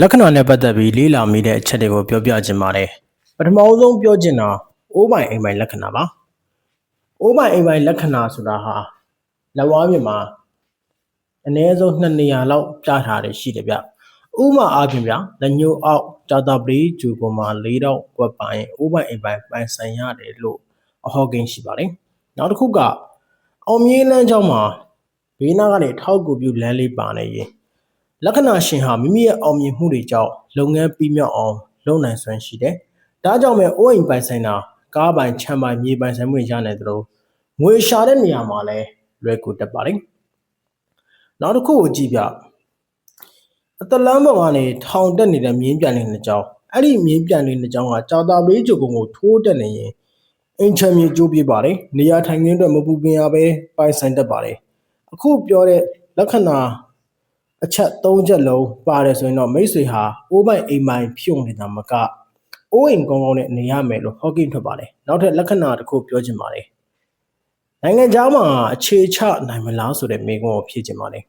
လက္ခဏာနဲ့ပတ်သက်ပြီးလေးလာမိတဲ့အချက်တွေကိုပြောပြခြင်းပါတယ်ပထမအဆုံးပြောချင်တာအိုးပိုင်အိမ်ပိုင်လက္ခဏာပါအိုးပိုင်အိမ်ပိုင်လက္ခဏာဆိုတာဟာလက်ဝါးမြင်မှာအနည်းဆုံး2နေရာလောက်ပြထားတယ်ရှိတယ်ဗျဥပမာအားဖြင့်ဗျလက်ညှိုးအောက်ကြာတာပလေးဂျူပေါ်မှာ၄တော့ဝက်ပိုင်အိုးပိုင်အိမ်ပိုင်ပိုင်ဆိုင်ရတယ်လို့အဟောကိန်းရှိပါတယ်နောက်တစ်ခုကအောင်မြေးလမ်းကြောင်းမှာဘေးနားကနေထောက်ကူပြုလမ်းလေးပါနေရင် လက္ခဏာရှင်ဟာမိမိရဲ့အောင်မြင်မှုတွေကြောင့်လုပ်ငန်းပြီးမြောက်အောင်လုပ်နိုင်စွမ်းရှိတယ်။ဒါကြောင့်ပဲအိုးအိမ်ပိုင်ဆိုင်တာကားပိုင်ခြံပိုင်မြေပိုင်ဆိုင်မှုတွေရနိုင်သလိုငွေရှာတဲ့နေရာမှာလည်းလွယ်ကူတတ်ပါတယ်။နောက်တစ်ခုကိုကြည့်ပြ။အတလန်းပေါ်ကနေထောင်တက်နေတဲ့မြင်းပြန်လေးနှစ်ကြောင်းအဲ့ဒီမြင်းပြန်လေးနှစ်ကြောင်းကကြာတာပေးဂျုံကုံကိုထိုးတက်နေရင်အင်ချမ်းမြေကျိုးပြပါတယ်။နေရာထိုင်ခင်းအတွက်မပူပင်ရပဲပိုင်ဆိုင်တတ်ပါတယ်။အခုပြောတဲ့လက္ခဏာ အချက်၃ချက်လုံးပါတယ်ဆိုရင်တော့မိတ်ဆွေဟာအိုးပိုင်အိမ်ပိုင်ဖြုံနေတာမကအိုးအိမ်ကောင်းကောင်းနဲ့နေရမယ်လို့ဟော့ကင်းထွက်ပါတယ်နောက်ထပ်လက္ခဏာတစ်ခုပြောချင်ပါတယ်နိုင်ငံခြားမှာအခြေချနိုင်မလားဆိုတဲ့မေးခွန်းကိုဖြေချင်ပါတယ်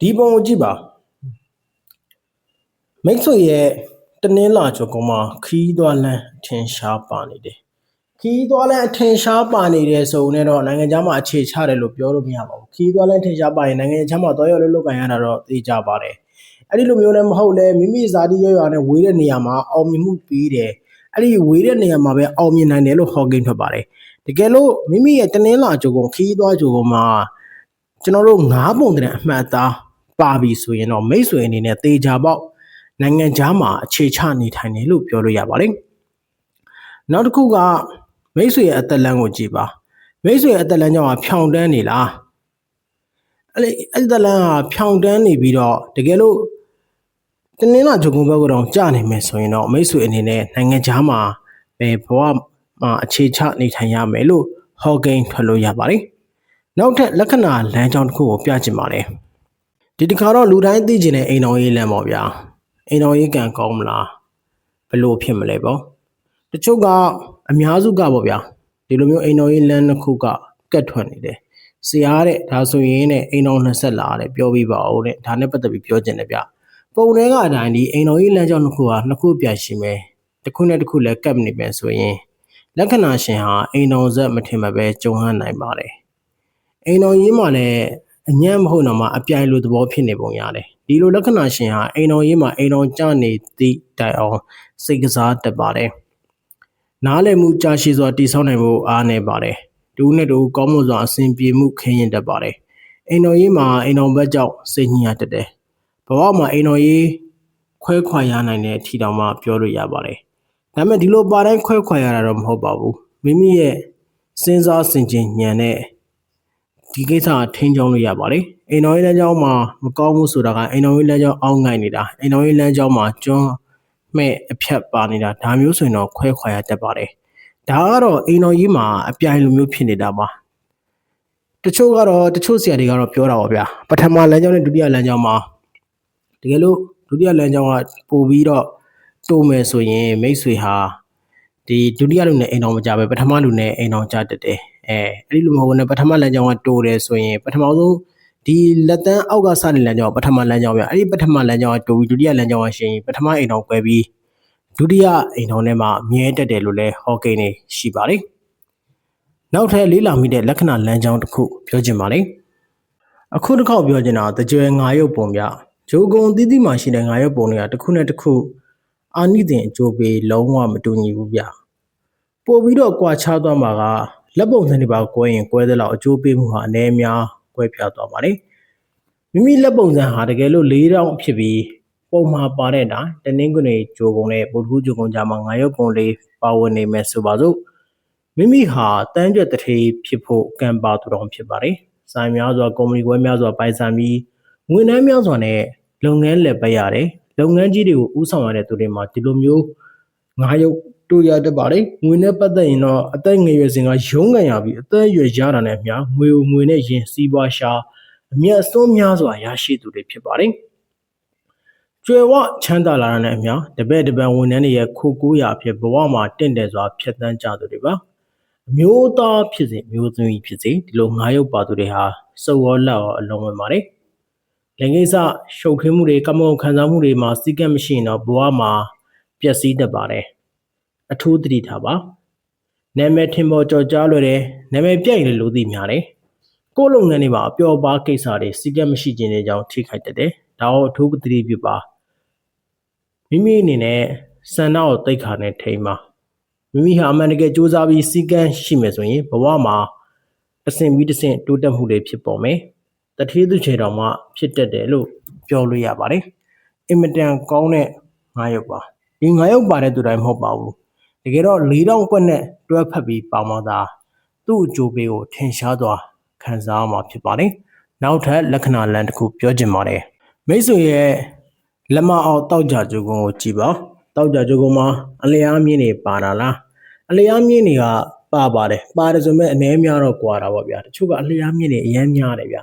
ဒီပုံကိုကြည့်ပါမိတ်ဆွေရဲ့တနင်္လာကျော်ကောင်မှာခီးသွားလန်းအထင်ရှားပါနေတယ် ခီးသွားလန်းအထင်ရှားပါနေတယ်ဆိုရင်တော့နိုင်ငံခြားမှာအခြေချတယ်လို့ပြောလို့မရပါဘူးခီးသွားလန်းထင်ရှားပါရင်နိုင်ငံခြားမှာတော့ရောက်လို့လောက်ကန်ရတာတော့သိကြပါတယ်အဲ့ဒီလိုမျိုးလည်းမဟုတ်လဲမိမိဇာတိရွရွနဲ့ဝေးတဲ့နေရာမှာအောင်မြင်မှုပြီးတယ်အဲ့ဒီဝေးတဲ့နေရာမှာပဲအောင်မြင်နိုင်တယ်လို့ဟော့ကင်းထွက်ပါတယ်တကယ်လို့မိမိရဲ့တနင်္လာကျော်ကောင်ခီးသွားကျော်ကောင်မှာကျွန်တော်တို့ငါးပုံတဲ့အမှတ်အသားပါပြီဆိုရင်တော့မိတ်ဆွေအနေနဲ့တေချာပေါက်နိုင်ငံခြားမှာအခြေချနေထိုင်တယ်လို့ပြောလို့ရပါတယ်။နောက်တစ်ခုက မိတ်ဆွေရဲ့အသက်လမ်းကိုကြည့်ပါ။မိတ်ဆွေရဲ့အသက်လမ်းကြောင့်ဖြောင်တန်းနေလား။အဲ့ဒီအသက်လမ်းဟာဖြောင်တန်းနေပြီးတော့တကယ်လို့တနင်္လာဂျုံကုန်းဘက်ကတော့ကြာနေမယ်ဆိုရင်တော့မိတ်ဆွေအနေနဲ့နိုင်ငံခြားမှာပဲဘဝမှာအခြေချနေထိုင်ရမယ်လို့ဟော့ဂိန်းထွက်လို့ရပါတယ်။နောက်ထပ်လက္ခဏာလမ်းကြောင်းတစ်ခုကိုပြချင်ပါတယ်။ဒီတစ်ခါတော့လူတိုင်းသိကျင်တဲ့အိမ်တော်ရေးလမ်းပေါ့ဗျာ။အိမ်တော်ရေးကံကောင်းမလားဘလို့ဖြစ်မလဲပေါ့တချို့က အများစုကပေါ့ဗျာဒီလိုမျိုးအိမ်တော်ရေးလမ်းတစ်ခုကကတ်ထွက်နေတယ်ဆရာတဲ့ဒါဆိုရင်တဲ့အိမ်တော်20လာတဲ့ပြောပြပါဦးတဲ့ဒါနဲ့ပတ်သက်ပြီးပြောချင်တယ်ဗျပုံထဲကအတိုင်းဒီအိမ်တော်ရေးလမ်းကြောင်းတစ်ခုဟာနှစ်ခုပြန်ရှိမယ်တစ်ခုနဲ့တစ်ခုလည်းကပ်နေပဲဆိုရင်လက္ခဏာရှင်ဟာအိမ်တော်ဆက်မထင်မှပဲကြုံဟန်းနိုင်ပါတယ်အိမ်တော်ရေးမှာလည်းအညံ့မဟုတ်တော့မှအပြိုင်လိုသဘောဖြစ်နေပုံရတယ်ဒီလိုလက္ခဏာရှင်ဟာအိမ်တော်ရေးမှာအိမ်တော်ကြနေသည့်တိုင်အောင်စိတ်ကစားတတ်ပါတယ် နားလည်မှုကြာရှည်စွာတည်ဆောက်နိုင်ဖို့အားနည်းပါတယ်တူနဲ့တူကောင်းမွန်စွာအစဉ်ပြေမှုခင်းရင်တတ်ပါတယ်အိမ်တော်ရေးမှာအိမ်တော်ဘက်ကြောင့်စိတ်ညစ်ရတတ်တယ်ဘဝမှာအိမ်တော်ရေးခွဲခွာရနိုင်တဲ့အထီတောင်မှပြောလို့ရပါတယ်ဒါပေမဲ့ဒီလိုပါတိုင်းခွဲခွာရတာတော့မဟုတ်ပါဘူးမိမိရဲ့စဉ်းစားဆင်ခြင်ဉာဏ်နဲ့ဒီကိစ္စထိန်းချောင်းလို့ရပါတယ်အိမ်တော်ရေးလမ်းကြောင်းမှာမကောင်းဘူးဆိုတာကအိမ်တော်ရေးလမ်းကြောင်းအောင်းငိုင်နေတာအိမ်တော်ရေးလမ်းကြောင်းမှာကျွန်း မဲ့အဖြတ်ပါနေတာဒါမျိုးဆိုရင်တော့ခွဲခွာရတတ်ပါတယ်ဒါကတော့အိမ်တော်ရေးမှာအပြိုင်လိုမျိုးဖြစ်နေတာပါတချို့ကတော့တချို့ဆရာတွေကတော့ပြောတာပါဗျာပထမလမ်းကြောင်းနဲ့ဒုတိယလမ်းကြောင်းမှာတကယ်လို့ဒုတိယလမ်းကြောင်းကပို့ပြီးတော့တိုးမယ်ဆိုရင်မိတ်ဆွေဟာဒီဒုတိယလူနဲ့အိမ်တော်မကြပဲပထမလူနဲ့အိမ်တော်ကြတတ်တယ်အဲအဲ့ဒီလိုမဟုတ်ဘူးနဲ့ပထမလမ်းကြောင်းကတိုးတယ်ဆိုရင်ပထမဆုံး ဒီလက်တန်းအောက်ကစတဲ့လမ်းကြောင်းပထမလမ်းကြောင်းပြအဲ့ဒီပထမလမ်းကြောင်းကတိုးပြီးဒုတိယလမ်းကြောင်းကရှင်ပထမအိမ်တော်ကွဲပြီးဒုတိယအိမ်တော်ထဲမှာမြဲတက်တယ်လို့လဲဟောကိန်းနေရှိပါတယ်နောက်ထပ်လေးလာမိတဲ့လက္ခဏာလမ်းကြောင်းတစ်ခုပြောချင်ပါတယ်အခုတစ်ခေါက်ပြောချင်တာတကြွယ်ငါရုပ်ပုံပြဂျိုကုံတီးတီးမှရှိတဲ့ငါရုပ်ပုံတွေကတစ်ခုနဲ့တစ်ခုအာနိသင်အကျိုးပေးလုံးဝမတူညီဘူးဗျပို့ပြီးတော့ကြွာချသွားမှာကလက်ပုံစံတွေပါကွဲရင်ကွဲသလောက်အကျိုးပေးမှုဟာအနေအများ ကွဲပြားသွားပါတယ်မိမိလက်ပုံစံဟာတကယ်လို့၄တောင်ဖြစ်ပြီးပုံမှာပါတဲ့တာတနင်္ဂနွေဂျိုကုံနဲ့ပုဒ်ကူးဂျိုကုံကြမှာငါရုပ်ပုံလေးပါဝင်နေမယ်ဆိုပါစို့မိမိဟာတန်းကြွတထေးဖြစ်ဖို့ကံပါသူတော်ဖြစ်ပါတယ်စိုင်းများစွာကုမ္ပဏီခွဲများစွာပိုင်ဆိုင်ပြီးငွေနှမ်းများစွာနဲ့လုပ်ငန်းလက်ပတ်ရတယ်လုပ်ငန်းကြီးတွေကိုဥဆောင်ရတဲ့သူတွေမှာဒီလိုမျိုးငါရုပ် တို့ရတတ်ပါတယ်ငွေနဲ့ပတ်သက်ရင်တော့အသက်ငယ်ရွယ်စဉ်ကရုံးကန်ရပြီးအသက်အရွယ်ရတာနဲ့အမျှငွေငွေနဲ့ရင်စီးပွားရှာအမျက်အစွန်းများစွာရရှိသူတွေဖြစ်ပါတယ်ကျွယ်ဝချမ်းသာလာတာနဲ့အမျှတပည့်တပန်းဝန်ထမ်းတွေရဲ့ခိုကိုးရာဖြစ်ဘဝမှာတင့်တယ်စွာဖြတ်တန်းကြသူတွေပါအမျိုးသားဖြစ်စေမျိုးသမီးဖြစ်စေဒီလိုငါးရုပ်ပါသူတွေဟာစုပ်ရောလက်ရောအလုံးဝင်ပါတယ်လင်ကိစ္စရှုပ်ထွေးမှုတွေကမ္မုံခံစားမှုတွေမှာစီကံမရှိရင်တော့ဘဝမှာပျက်စီးတတ်ပါတယ် အထူးသတိထားပါနာမည်ထင်ပေါ်ကြော်ကြားလွယ်တယ်နာမည်ပြိုက်လေလို့သိများတယ်ကိုယ့်လုပ်ငန်းတွေမှာအပျော်ပါကိစ္စတွေစီကံမရှိခြင်းတွေကြောင့်ထိခိုက်တတ်တယ်ဒါကိုအထူးသတိပြုပါမိမိအနေနဲ့စန္ဒကိုတိတ်ခါနဲ့ထိန်ပါမိမိဟာအမှန်တကယ်စူးစမ်းပြီးစီကံရှိမယ်ဆိုရင်ဘဝမှာတစ်ဆင့်ပြီးတစ်ဆင့်တိုးတက်မှုတွေဖြစ်ပေါ်မယ်တထေးသူချေတော်မှဖြစ်တတ်တယ်လို့ပြောလို့ရပါတယ်အင်မတန်ကောင်းတဲ့ငါးရုပ်ပါဒီငါးရုပ်ပါတဲ့သူတိုင်းမဟုတ်ပါဘူး တကယ်တော့၄တောင်ကွက်နဲ့တွဲဖက်ပြီးပေါင်းမသာသူ့အကျိုးပေးကိုထင်ရှားစွာခံစားရမှာဖြစ်ပါတယ်နောက်ထပ်လက္ခဏာလမ်းတစ်ခုပြောချင်ပါတယ်မိတ်ဆွေရဲ့လက်မအောင်တောက်ကြကြုံကိုကြည်ပါတောက်ကြကြုံမှာအလျားမြင့်နေပါတာလားအလျားမြင့်တွေကပါပါတယ်ပါတယ်ဆိုမဲ့အနေများတော့ကွာတာပေါ့ဗျာတချို့ကအလျားမြင့်နေအများများတယ်ဗျာ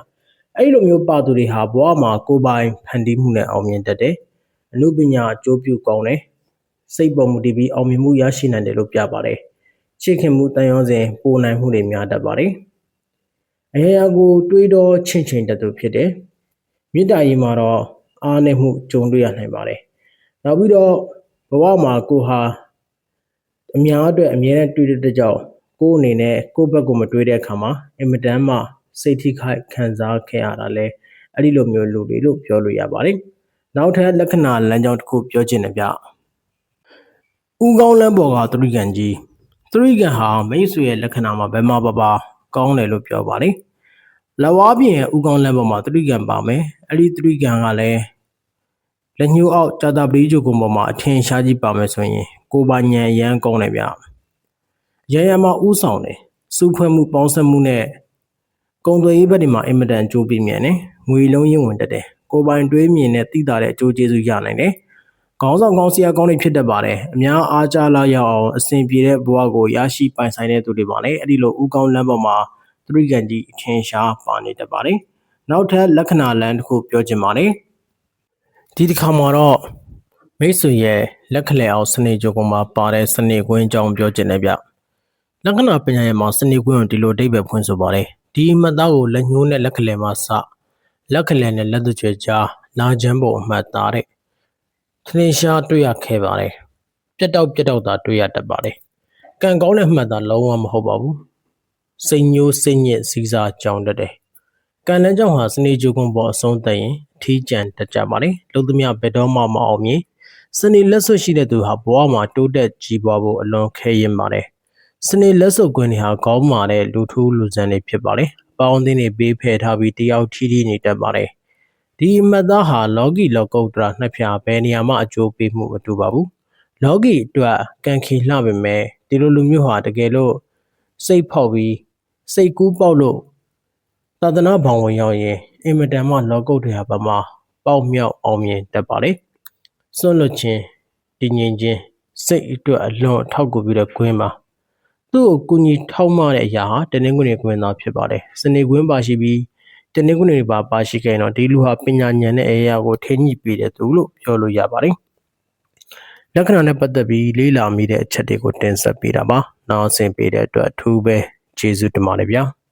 အဲ့လိုမျိုးပါသူတွေဟာဘဝမှာကိုယ်ပိုင်ဖန်တီးမှုနဲ့အောင်မြင်တတ်တယ်အမှုပညာအကျိုးပြုကောင်းတယ် စိတ်ပေါ်မူတည်ပြီးအောင်မြင်မှုရရှိနိုင်တယ်လို့ပြပါတယ်ချစ်ခင်မှုတန်ရောစဉ်ပိုနိုင်မှုတွေများတတ်ပါတယ်အရာရာကိုတွေးတော့ချင့်ချင်တတ်သူဖြစ်တယ်မေတ္တာရေးမှာတော့အားနည်းမှုကြုံတွေ့ရနိုင်ပါတယ်နောက်ပြီးတော့ဘဝမှာကိုဟာအများအတွက်အမြဲတမ်းတွေ့တဲ့ကြောင့်ကိုယ်အနေနဲ့ကိုယ့်ဘက်ကိုမတွေးတဲ့အခါမှာအင်မတန်မှစိတ်ထိခိုက်ခံစားခဲ့ရတာလဲအဲ့ဒီလိုမျိုးလူတွေလို့ပြောလို့ရပါတယ်နောက်ထပ်လက္ခဏာလမ်းကြောင်းတစ်ခုပြောချင်တယ်ဗျ ဥကောင်းလမ်းပေါ်ကသတိကံကြီးသတိကံဟာမိတ်ဆွေရဲ့လက္ခဏာမှာဘယ်မှာပါပါကောင်းတယ်လို့ပြောပါတယ်လဝါပြင်ရဲ့ဥကောင်းလမ်းပေါ်မှာသတိကံပါမယ်အဲ့ဒီသတိကံကလည်းလက်ညှိုးအောက်ကြာတာပတိကျုပ်ကုံပေါ်မှာအထင်ရှားကြီးပါမယ်ဆိုရင် ကိုပါညံရမ်းကောင်းတယ်ဗျရရမှာဥဆောင်တယ်စူးဖွဲ့မှုပေါင်းစပ်မှုနဲ့ကုံသွေးရေးဘက်ဒီမှာအင်မတန်ကြိုးပြီးမြန်တယ်ငွေလုံးရင်းဝင်တက်တယ်ကိုပိုင်တွေးမြင်နဲ့တိတာတဲ့အကျိုးကျေးဇူးရနိုင်တယ် ခေါင်းဆောင်ကောင်းဆရာကောင်းတွေဖြစ်တတ်ပါတယ်အများအားကြလာရအောင်အစဉ်ပြေတဲ့ဘဝကိုရရှိပိုင်ဆိုင်တဲ့သူတွေပါလေအဲ့ဒီလိုဥကောင်းလမ်းပေါ်မှာသတိကံကြီးအထင်ရှားပါနေတတ်ပါတယ်နောက်ထပ်လက္ခဏာလမ်းတစ်ခုပြောချင်ပါတယ်ဒီတစ်ခါမှာတော့မိတ်ဆွေရဲ့လက်ခလဲအောင်စနေကြိုကမှာပါတဲ့စနေကွင်းအကြောင်းပြောချင်တယ်ဗျလက္ခဏာပညာရဲ့မှာစနေကွင်းကိုဒီလိုအဓိပ္ပာယ်ဖွင့်ဆိုပါတယ်ဒီမှတ်သားကိုလက်ညှိုးနဲ့လက်ခလဲမှာစလက်ခလဲနဲ့လက်သွေးကြားလာချမ်းပုံအမှတ်သားတဲ့ ထင်ရှားတွေ့ရခဲ့ပါတယ်ပြတ်တောက်ပြတ်တောက်သာတွေ့ရတတ်ပါတယ်ကံကောင်းတဲ့မှတ်သားလုံးဝမဟုတ်ပါဘူးစိတ်ညိုးစိတ်ညစ်စည်းစားကြောင်းတတ်တယ်ကံလန်းကြောင့်ဟာစနေကြိုကွန်ပေါ်အဆုံးသတ်ရင်အထီးကျန်တတ်ကြပါတယ်လို့သမျှဘယ်တော့မှမအောင်မြင်စနေလက်စွပ်ရှိတဲ့သူဟာဘဝမှာတိုးတက်ကြီးပွားဖို့အလွန်ခဲရင်ပါတယ်စနေလက်စွပ်ကွင်းတွေဟာကောင်းမာတဲ့လူထူးလူစံတွေဖြစ်ပါတယ်။ပေါင်းသင်းတွေပေးဖယ်ထားပြီးတယောက်ထီးထီးနေတတ်ပါတယ်။ ဒီအမတ်သားဟာလောကီလောကုတ္တရာနှစ်ဖြာဘယ်နေရာမှအကျိုးပေးမှုမတူပါဘူး။လောကီအတွက်ကံခီလှပေမဲ့ဒီလိုလူမျိုးဟာတကယ်လို့စိတ်ဖောက်ပြီးစိတ်ကူးပေါက်လို့သာသနာဘောင်ဝင်ရောက်ရင်အင်မတန်မှလောကုတ္တရာဘမှာပေါက်မြောက်အောင်မြင်တတ်ပါလေ။စွန့်လွတ်ခြင်းတည်ငြိမ်ခြင်းစိတ်အတွက်အလွန်အထောက်အကူပြုတဲ့ခွင်းပါ။သူ့ကိုကူညီထောက်မတဲ့အရာဟာတနင်္ဂနွေကွင်းသားဖြစ်ပါတယ်။စနေကွင်းပါရှိပြီး တနင်္ဂနွေပါပါရှိခဲ့တော့ဒီလူဟာပညာဉာဏ်နဲ့အရာကိုထိညှိပေးတဲ့သူလို့ပြောလို့ရပါတယ်။လက္ခဏာနဲ့ပတ်သက်ပြီးလေးလာမိတဲ့အချက်တွေကိုတင်ဆက်ပေးတာပါ။နောက်အဆင့်ပေးတဲ့အတွက်အထူးပဲကျေးဇူးတင်ပါတယ်ဗျာ။